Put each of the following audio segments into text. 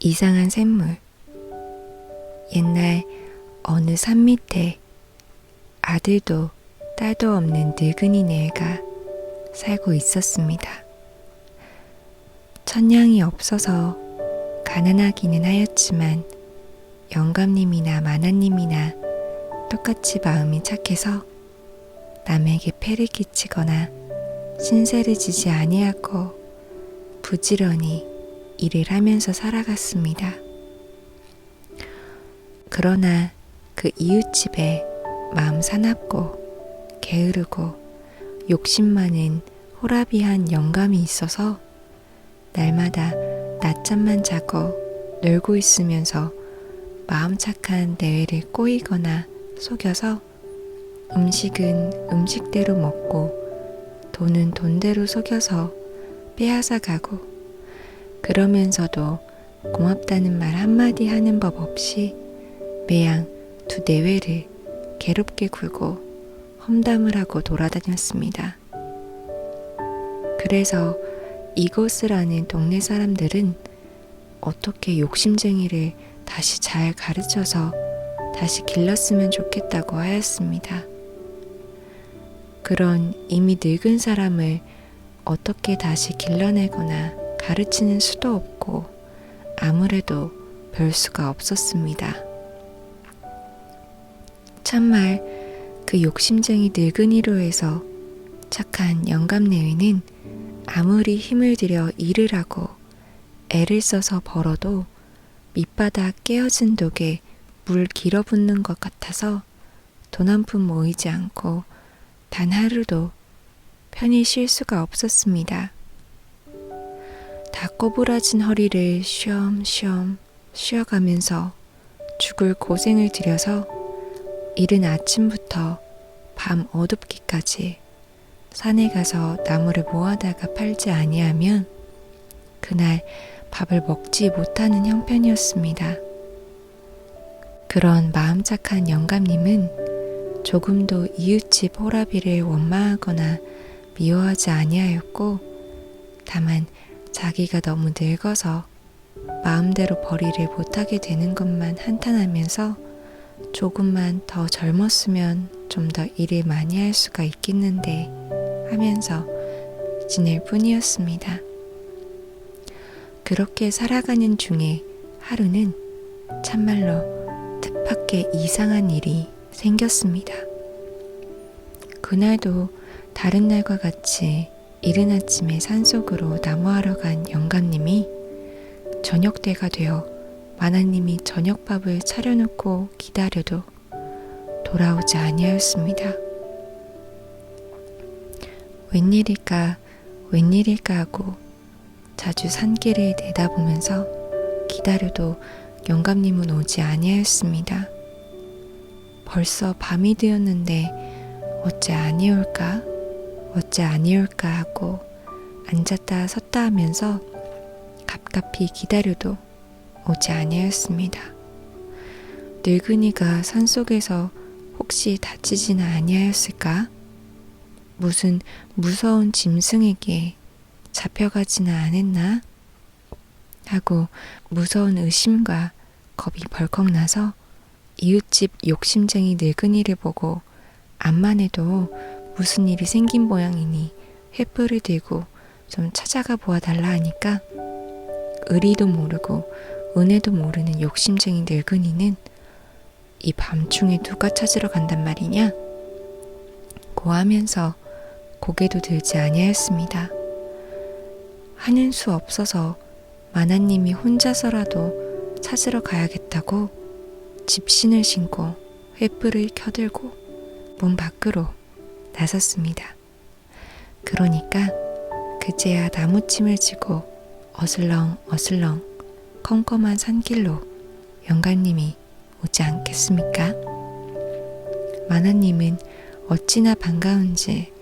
이상한 샘물. 옛날 어느 산 밑에 아들도 딸도 없는 늙은이네 애가 살고 있었습니다. 천냥이 없어서 가난하기는 하였지만 영감님이나 마나님이나 똑같이 마음이 착해서 남에게 폐를 끼치거나 신세를 지지 아니하고 부지런히 일을 하면서 살아갔습니다. 그러나 그 이웃집에 마음 사납고 게으르고 욕심 많은 호라비한 영감이 있어서 날마다 낮잠만 자고 놀고 있으면서 마음 착한 내외를 꼬이거나 속여서 음식은 음식대로 먹고 돈은 돈대로 속여서 빼앗아 가고 그러면서도 고맙다는 말 한마디 하는 법 없이 매양 두 내외를 괴롭게 굴고 험담을 하고 돌아다녔습니다. 그래서 이곳을 아는 동네 사람들은 어떻게 욕심쟁이를 다시 잘 가르쳐서 다시 길렀으면 좋겠다고 하였습니다. 그런 이미 늙은 사람을 어떻게 다시 길러내거나 가르치는 수도 없고 아무래도 별 수가 없었습니다. 참말 그 욕심쟁이 늙은이로 해서 착한 영감내위는 아무리 힘을 들여 일을 하고 애를 써서 벌어도 밑바닥 깨어진 독에 물 길어붙는 것 같아서 돈 한 푼 모이지 않고 단 하루도 편히 쉴 수가 없었습니다. 다 꼬부라진 허리를 쉬엄쉬엄 쉬어가면서 죽을 고생을 들여서 이른 아침부터 밤 어둡기까지 산에 가서 나무를 모아다가 팔지 아니하면 그날 밥을 먹지 못하는 형편이었습니다. 그런 마음 착한 영감님은 조금도 이웃집 호라비를 원망하거나 미워하지 아니하였고 다만 자기가 너무 늙어서 마음대로 벌이를 못하게 되는 것만 한탄하면서 조금만 더 젊었으면 좀 더 일을 많이 할 수가 있겠는데 하면서 지낼 뿐이었습니다. 그렇게 살아가는 중에 하루는 참말로 뜻밖의 이상한 일이 생겼습니다. 그날도 다른 날과 같이 이른 아침에 산속으로 나무하러 간 영감님이 저녁 때가 되어 마나님이 저녁밥을 차려놓고 기다려도 돌아오지 아니하였습니다. 웬일일까, 웬일일까 하고 자주 산길을 내다보면서 기다려도 영감님은 오지 아니하였습니다. 벌써 밤이 되었는데 어째 아니올까, 어째 아니올까 하고 앉았다 섰다 하면서 갑갑히 기다려도 오지 아니하였습니다. 늙은이가 산속에서 혹시 다치지는 아니하였을까? 무슨 무서운 짐승에게 잡혀가지는 않았나? 하고 무서운 의심과 겁이 벌컥 나서 이웃집 욕심쟁이 늙은이를 보고 암만 해도 무슨 일이 생긴 모양이니 횃불을 들고 좀 찾아가 보아달라 하니까 의리도 모르고 은혜도 모르는 욕심쟁이 늙은이는 이 밤중에 누가 찾으러 간단 말이냐? 고하면서 고개도 들지 아니하였습니다. 하는 수 없어서 마나님이 혼자서라도 찾으러 가야겠다고 집신을 신고 횃불을 켜들고 문 밖으로 나섰습니다. 그러니까 그제야 나무침을 지고 어슬렁 어슬렁 컴컴한 산길로 영감님이 오지 않겠습니까? 마나님은 어찌나 반가운지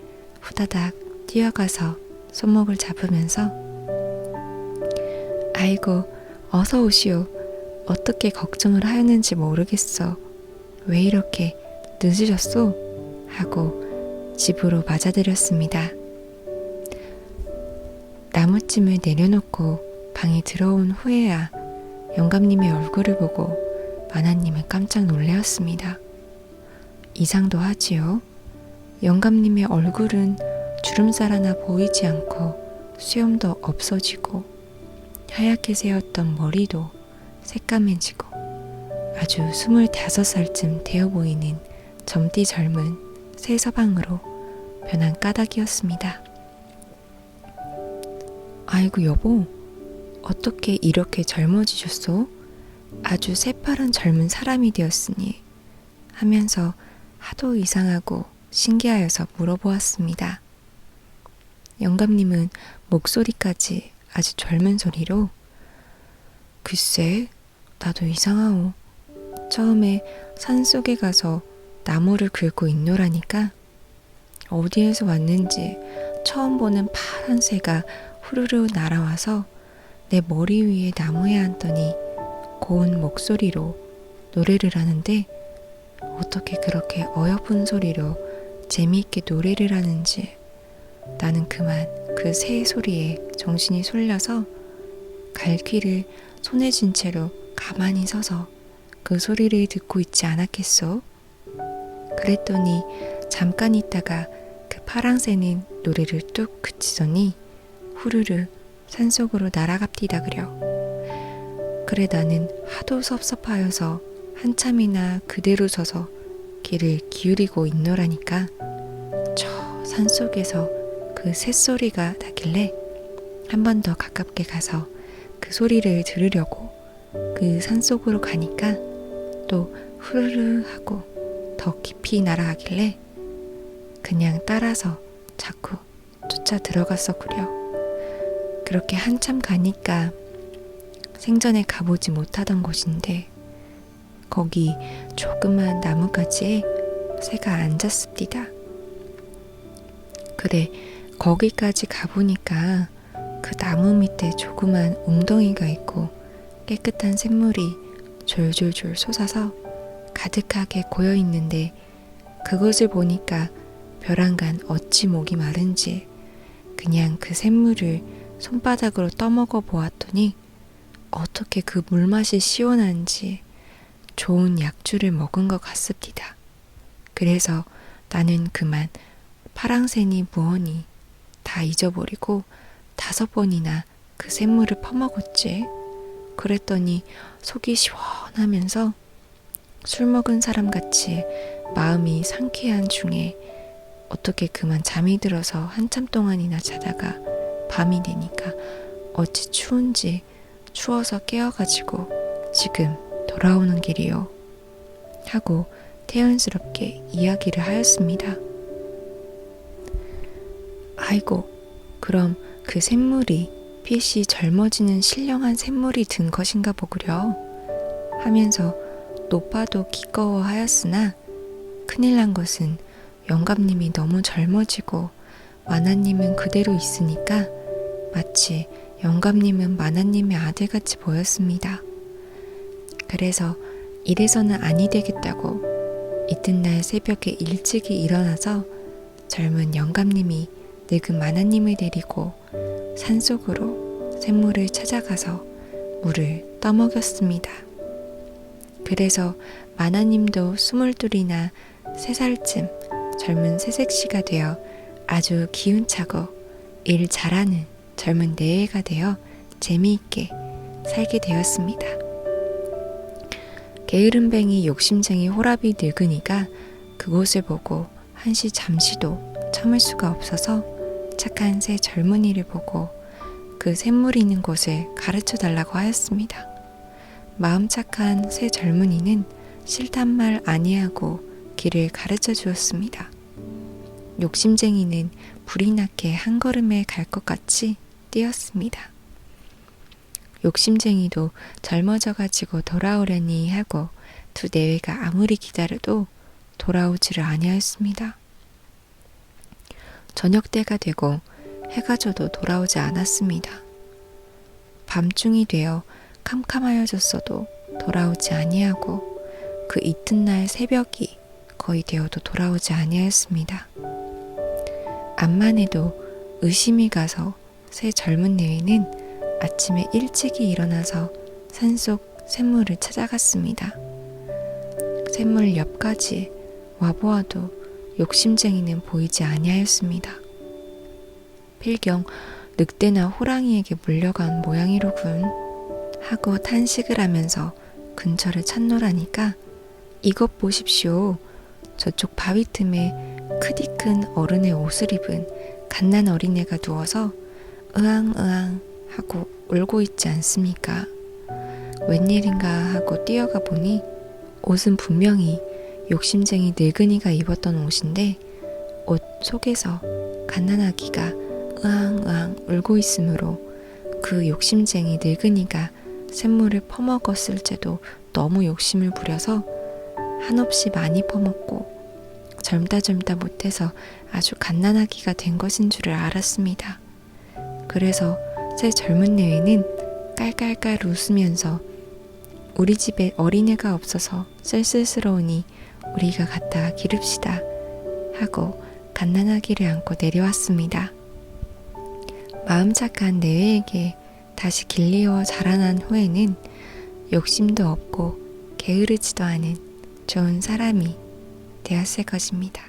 후다닥 뛰어가서 손목을 잡으면서 아이고 어서 오시오 어떻게 걱정을 하였는지 모르겠어 왜 이렇게 늦으셨소? 하고 집으로 맞아들였습니다. 나무찜을 내려놓고 방에 들어온 후에야 영감님의 얼굴을 보고 마나님은 깜짝 놀라었습니다. 이상도 하지요. 영감님의 얼굴은 주름살 하나 보이지 않고 수염도 없어지고 하얗게 새었던 머리도 새까매지고 아주 스물다섯 살쯤 되어 보이는 젊디 젊은 새 서방으로 변한 까닭이었습니다. 아이고 여보, 어떻게 이렇게 젊어지셨소? 아주 새파란 젊은 사람이 되었으니 하면서 하도 이상하고 신기하여서 물어보았습니다. 영감님은 목소리까지 아주 젊은 소리로 글쎄, 나도 이상하오. 처음에 산 속에 가서 나무를 긁고 있노라니까 어디에서 왔는지 처음 보는 파란 새가 후루루 날아와서 내 머리 위에 나무에 앉더니 고운 목소리로 노래를 하는데 어떻게 그렇게 어여쁜 소리로 재미있게 노래를 하는지 나는 그만 그 새 소리에 정신이 솔려서 갈퀴를 손에 쥔 채로 가만히 서서 그 소리를 듣고 있지 않았겠소? 그랬더니 잠깐 있다가 그 파랑새는 노래를 뚝 그치더니 후루루 산속으로 날아갑디다 그려. 그래 나는 하도 섭섭하여서 한참이나 그대로 서서 귀를 기울이고 있노라니까 저 산속에서 그 새소리가 나길래 한 번 더 가깝게 가서 그 소리를 들으려고 그 산속으로 가니까 또 후루루 하고 더 깊이 날아가길래 그냥 따라서 자꾸 쫓아 들어갔었구려. 그렇게 한참 가니까 생전에 가보지 못하던 곳인데 거기 조그만 나무가지에 새가 앉았습니다. 그래, 거기까지 가보니까 그 나무 밑에 조그만 웅덩이가 있고 깨끗한 샘물이 졸졸졸 솟아서 가득하게 고여 있는데 그것을 보니까 벼랑간 어찌 목이 마른지 그냥 그 샘물을 손바닥으로 떠먹어 보았더니 어떻게 그 물맛이 시원한지 좋은 약주를 먹은 것 같습니다. 그래서 나는 그만 파랑새니 무언이 다 잊어버리고 다섯 번이나 그 샘물을 퍼먹었지. 그랬더니 속이 시원하면서 술 먹은 사람 같이 마음이 상쾌한 중에 어떻게 그만 잠이 들어서 한참 동안이나 자다가 밤이 되니까 어찌 추운지 추워서 깨어가지고 지금 돌아오는 길이요. 하고 태연스럽게 이야기를 하였습니다. 아이고, 그럼 그 샘물이 빛이 젊어지는 신령한 샘물이 든 것인가 보구려 하면서 높아도 기꺼워 하였으나 큰일 난 것은 영감님이 너무 젊어지고 마나님은 그대로 있으니까 마치 영감님은 마나님의 아들같이 보였습니다. 그래서 이래서는 아니 되겠다고 이튿날 새벽에 일찍이 일어나서 젊은 영감님이 늙은 마나님을 데리고 산속으로 샘물을 찾아가서 물을 떠먹였습니다. 그래서 마나님도 스물둘이나 세 살쯤 젊은 새색시가 되어 아주 기운차고 일 잘하는 젊은 내애가 되어 재미있게 살게 되었습니다. 게으름뱅이 욕심쟁이 호라비 늙은이가 그곳을 보고 한시 잠시도 참을 수가 없어서 착한 새 젊은이를 보고 그 샘물이 있는 곳을 가르쳐 달라고 하였습니다. 마음 착한 새 젊은이는 싫단 말 아니하고 길을 가르쳐 주었습니다. 욕심쟁이는 불이 나게 한 걸음에 갈 것 같이 뛰었습니다. 욕심쟁이도 젊어져 가지고 돌아오려니 하고 두 내외가 아무리 기다려도 돌아오지를 아니하였습니다. 저녁 때가 되고 해가 져도 돌아오지 않았습니다. 밤중이 되어 캄캄하여졌어도 돌아오지 아니하고 그 이튿날 새벽이 거의 되어도 돌아오지 아니하였습니다. 암만 해도 의심이 가서 새 젊은 내외는 아침에 일찍이 일어나서 산속 샘물을 찾아갔습니다. 샘물 옆까지 와보아도 욕심쟁이는 보이지 아니하였습니다. 필경 늑대나 호랑이에게 물려간 모양이로군 하고 탄식을 하면서 근처를 찾노라니까 이것 보십시오. 저쪽 바위 틈에 크디 큰 어른의 옷을 입은 갓난 어린애가 누워서 으앙으앙 하고 울고 있지 않습니까? 웬일인가 하고 뛰어가 보니 옷은 분명히 욕심쟁이 늙은이가 입었던 옷인데 옷 속에서 갓난아기가 으앙으앙 울고 있으므로 그 욕심쟁이 늙은이가 샘물을 퍼먹었을지도 너무 욕심을 부려서 한없이 많이 퍼먹고 젊다 젊다 못해서 아주 갓난아기가 된 것인 줄을 알았습니다. 그래서 새 젊은 뇌에는 깔깔깔 웃으면서 우리 집에 어린애가 없어서 쓸쓸스러우니 우리가 갔다 기릅시다 하고 갓난아기를 안고 내려왔습니다. 마음 착한 내외에게 다시 길리어 자라난 후에는 욕심도 없고 게으르지도 않은 좋은 사람이 되었을 것입니다.